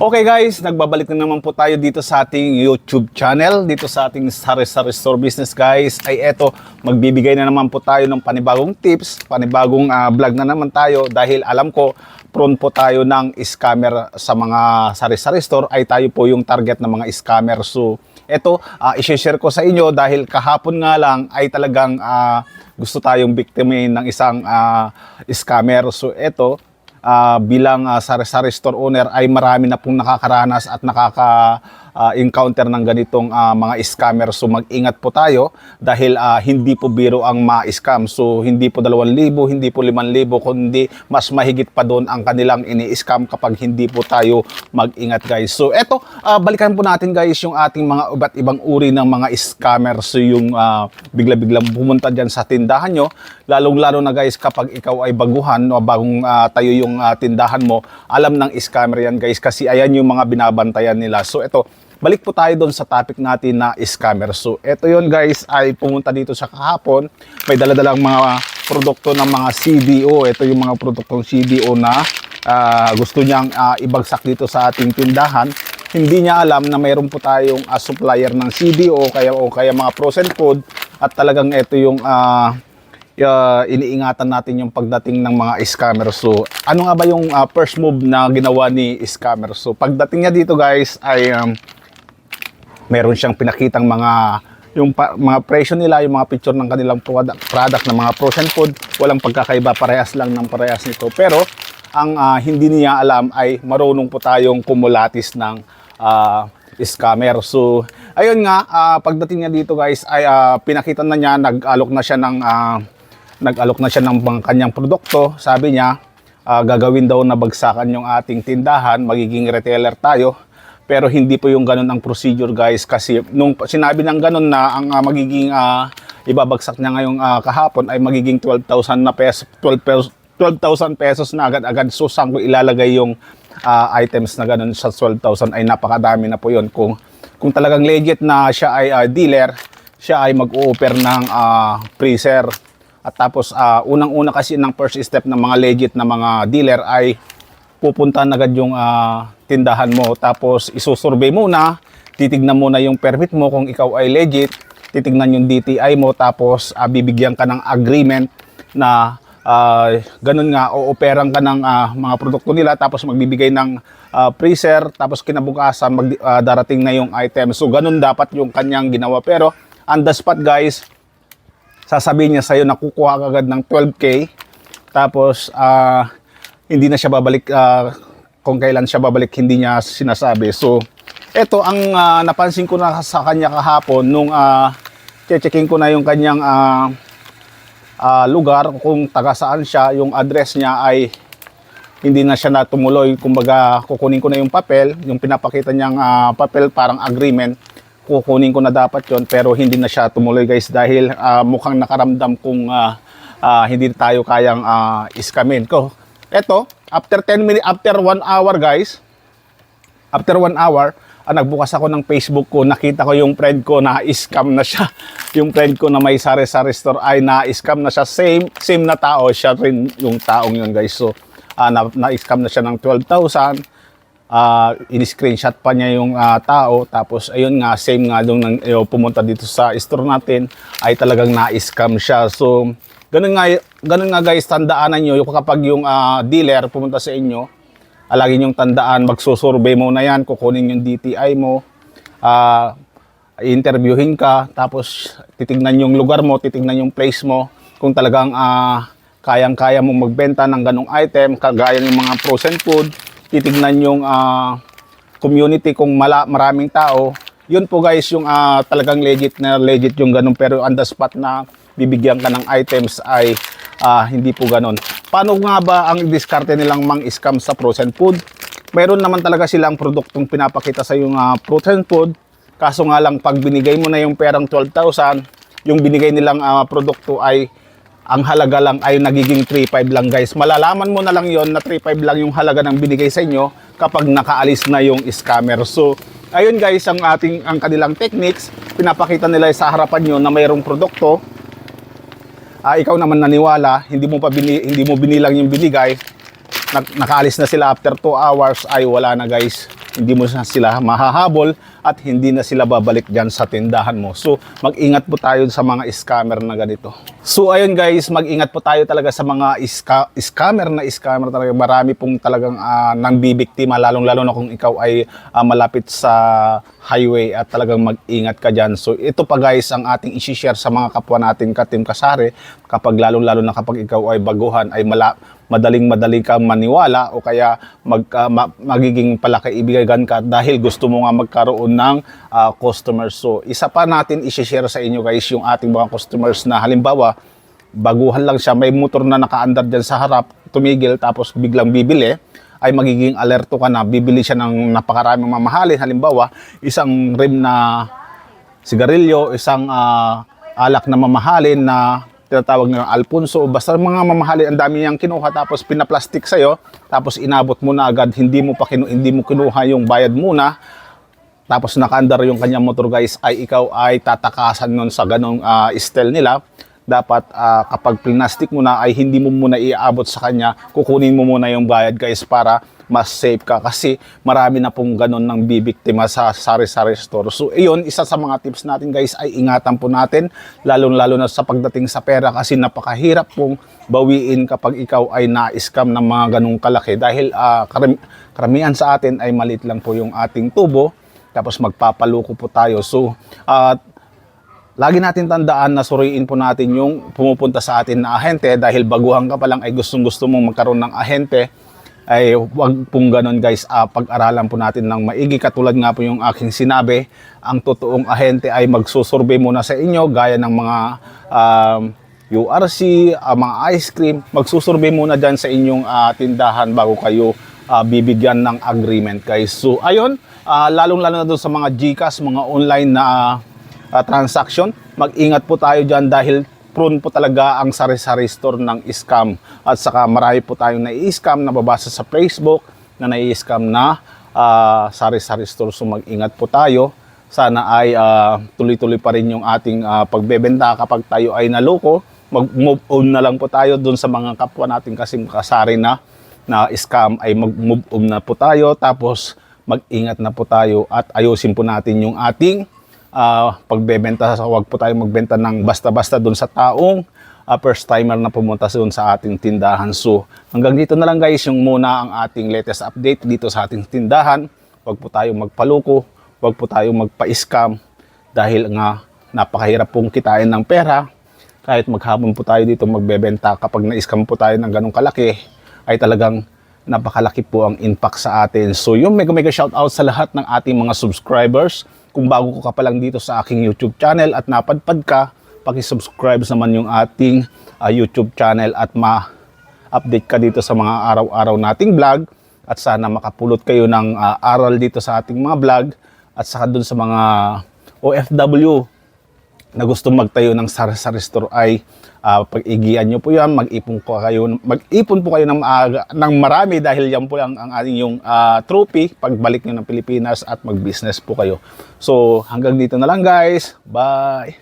Okay guys, nagbabalik na naman po tayo dito sa ating YouTube channel, dito sa ating Sari Sari Store Business guys. Ay eto, magbibigay na naman po tayo ng panibagong tips, panibagong ah, vlog na naman tayo dahil alam ko prone po tayo ng scammer sa mga Sari Sari Store ay tayo po yung target ng mga scammer. So eto, uh, i-share ko sa inyo dahil kahapon nga lang ay talagang ah, gusto tayong biktimin ng isang ah, scammer. So eto, ah, bilang ah, sari-sari store owner ay marami na pong nakakaranas at nakaka-encounter ng ganitong ah, mga scammer. So mag-ingat po tayo dahil ah, hindi po biro ang ma-scam. So hindi po 2,000, hindi po 5,000, kundi mas mahigit pa doon ang kanilang ini-scam kapag hindi po tayo mag-ingat guys. So eto, ah, balikan po natin guys yung ating mga iba't ibang uri ng mga scammer. So yung ah, bigla-biglang pumunta dyan sa tindahan nyo, lalong-lalo na guys kapag ikaw ay baguhan o bagong ah, tayo yung ah, tindahan mo, alam ng scammer yan guys kasi ayan yung mga binabantayan nila. So ito, balik po tayo doon sa topic natin na scammer. So ito yun guys ay pumunta dito sa kahapon, may daladalang mga produkto ng mga CDO. Ito yung mga produktong CDO na ah, gusto niyang ah, ibagsak dito sa ating tindahan hindi niya alam na mayroon po tayong ah, supplier ng CDO kaya o kaya mga frozen food at talagang ito yung ah, uh, iniingatan natin yung pagdating ng mga scammer. So, ano nga ba yung ah, first move na ginawa ni scammer? So, pagdating niya dito guys ay um, meron siyang pinakitang mga yung pa- mga presyo nila, yung mga picture ng kanilang product, product ng mga frozen food, walang pagkakaiba, parehas lang ng parehas nito. Pero ang ah, hindi niya alam ay marunong po tayong kumulatis ng ah, scammer. So, ayun nga, ah, pagdating niya dito guys, ay ah, pinakita na niya, nag-alok na siya ng ah, nag-alok na siya ng kanyang produkto. Sabi niya, ah, gagawin daw na bagsakan yung ating tindahan, magiging retailer tayo. Pero hindi po yung ganun ang procedure guys kasi nung sinabi ng ganun na ang ah, magiging ah, ibabagsak niya ngayong ah, kahapon ay magiging 12,000 na pesos, 12 pesos 12,000 pesos na agad-agad. So saan ko ilalagay yung ah, items na ganun sa 12,000 ay napakadami na po yun. Kung, kung talagang legit na siya ay ah, dealer, siya ay mag-o-offer ng ah, freezer. At tapos ah, unang-una kasi ng first step ng mga legit na mga dealer ay pupunta na agad yung ah, tindahan mo. Tapos isusurvey muna, titignan muna yung permit mo kung ikaw ay legit, titignan yung DTI mo, tapos ah, bibigyan ka ng agreement na ah, ganun nga, o-operan ka ng ah, mga produkto nila, tapos magbibigay ng ah, freezer, tapos kinabukasan mag, ah, darating na yung item. So ganun dapat yung kanyang ginawa. Pero on the spot guys, sasabihin niya sa'yo na kukuha ka agad ng 12K, tapos ah, hindi na siya babalik ah, kung kailan siya babalik hindi niya sinasabi. So, ito ang ah, napansin ko na sa kanya kahapon nung uh, checking ko na yung kanyang ah, ah, lugar kung taga saan siya, yung address niya ay hindi na siya natumuloy. Kumbaga, kukunin ko na yung papel, yung pinapakita niyang ah, papel parang agreement, kukunin ko na dapat yon pero hindi na siya tumuloy guys dahil ah, mukhang nakaramdam kung ah, ah, hindi tayo kayang ah, iskamin ko. Eto, after 10 minutes, after 1 hour guys, after 1 hour, ah, nagbukas ako ng Facebook ko, nakita ko yung friend ko na scam na siya. Yung friend ko na may sari-sari store ay na-scam na siya. Same, same na tao, siya rin yung taong yun guys. So, ah, na, na-scam na siya ng 12,000. Ah, in-screenshot pa niya yung ah, tao. Tapos, ayun nga, same nga nung eh, pumunta dito sa store natin, ay talagang na-scam siya. So, ganun nga, ganun nga guys, tandaanan nyo, yung kapag yung ah, dealer pumunta sa inyo, Ah, lagi niyong tandaan, magsusurvey mo na yan, kukunin yung DTI mo, ah, interviewin ka, tapos titignan yung lugar mo, titignan yung place mo, kung talagang ah, kayang-kaya mong magbenta ng ganong item, kagaya ng mga frozen food, titignan yung ah, community kung mala, maraming tao, yun po guys yung ah, talagang legit na legit yung ganun, pero on the spot na bibigyan ka ng items ay ah, hindi po ganun. Paano nga ba ang diskarte nilang mang-scam sa frozen food? Meron naman talaga silang produktong pinapakita sa yung ah, frozen food. Kaso nga lang pag binigay mo na yung perang 12,000, yung binigay nilang ah, produkto ay ang halaga lang ay nagiging 3.5 lang guys. Malalaman mo na lang yon na 3.5 lang yung halaga ng binigay sa inyo kapag nakaalis na yung scammer. So, ayun guys ang ating ang kanilang techniques. Pinapakita nila sa harapan nyo na mayroong produkto ah, ikaw naman naniwala, hindi mo pa bini, hindi mo binilang yung binigay, nak- nakaalis na sila after 2 hours. Ay wala na guys. Hindi mo na sila mahahabol at hindi na sila babalik dyan sa tindahan mo. So, mag-ingat po tayo sa mga scammer na ganito. So, ayun guys, mag-ingat po tayo talaga sa mga iska- scammer na scammer talaga. Marami pong talagang uh, nang bibiktima, lalong-lalo na kung ikaw ay ah, malapit sa highway at talagang mag-ingat ka dyan. So, ito pa guys ang ating isi-share sa mga kapwa natin kasare kapag lalong-lalo na kapag ikaw ay baguhan ay mala madaling madaling ka maniwala o kaya mag, ah, ma- magiging palakaibigan ka dahil gusto mo nga magkaroon ng ah, customers. So, isa pa natin i-share sa inyo guys yung ating mga customers na halimbawa, baguhan lang siya, may motor na nakaandar dyan sa harap, tumigil tapos biglang bibili, ay magiging alerto ka na, bibili siya ng napakaraming mamahalin. Halimbawa, isang rim na sigarilyo, isang ah, alak na mamahalin na tinatawag ng Alfonso, basta mga mamahalin, ang dami niyang kinuha tapos pinaplastic sa'yo, tapos inabot mo na agad, hindi mo pa kinu hindi mo kinuha yung bayad muna, tapos nakaandar yung kanyang motor guys, ay ikaw ay tatakasan nun sa ganong ah, style nila. Dapat ah, kapag plastic mo na ay hindi mo muna iaabot sa kanya, kukunin mo muna yung bayad guys para mas safe ka. Kasi marami na pong ganon ng bibiktima sa sari-sari store. So iyon, isa sa mga tips natin guys ay ingatan po natin lalong-lalo na sa pagdating sa pera. Kasi napakahirap pong bawiin kapag ikaw ay na-scam ng mga ganong kalaki. Dahil ah, karam- karamihan sa atin ay maliit lang po yung ating tubo tapos magpapaluko po tayo. So, at lagi natin tandaan na suriin po natin yung pumupunta sa atin na ahente dahil baguhan ka pa lang ay gustong gusto mong magkaroon ng ahente ay wag pong ganun guys. Ah, pag-aralan po natin ng maigi. Katulad nga po yung aking sinabi ang totoong ahente ay magsusurvey muna sa inyo gaya ng mga um, URC, ah, mga ice cream. Magsusurvey muna dyan sa inyong ah, tindahan bago kayo ah, bibigyan ng agreement guys so ayun ah, lalong-lalo na doon sa mga GCash mga online na ah, transaction. Mag-ingat po tayo dyan dahil prone po talaga ang sari-sari store ng scam. At saka marami po tayong nai-scam na babasa sa Facebook na nai-scam na ah, sari-sari store. So mag-ingat po tayo. Sana ay tuloy-tuloy pa rin yung ating ah, pagbebenta kapag tayo ay naloko. Mag-move on na lang po tayo doon sa mga kapwa natin kasi kasari na na scam ay mag-move on na po tayo tapos mag-ingat na po tayo at ayusin po natin yung ating ah, pagbebenta. Huwag po tayo magbenta ng basta-basta doon sa taong ah, first timer na pumunta doon sa ating tindahan. So hanggang dito na lang guys yung muna ang ating latest update dito sa ating tindahan. Huwag po tayo magpaluko, huwag po tayo magpa-scam dahil nga napakahirap pong kitain ng pera kahit maghapon po tayo dito magbebenta kapag na-scam po tayo ng ganong kalaki ay talagang napakalaki po ang impact sa atin. So yung mega mega shout out sa lahat ng ating mga subscribers. Kung bago ka pa lang dito sa aking YouTube channel at napadpad ka, paki-subscribe naman yung ating ah, YouTube channel at ma-update ka dito sa mga araw-araw nating vlog at sana makapulot kayo ng ah, aral dito sa ating mga vlog at saka dun sa mga OFW na gusto magtayo ng sari-sari store ay ah, pag-igian nyo po yan, mag-ipon po kayo, mag-ipon po kayo ng, maaga- ng marami dahil yan po lang ang ating yung ah, trophy pagbalik nyo ng Pilipinas at mag-business po kayo. So hanggang dito na lang guys. Bye!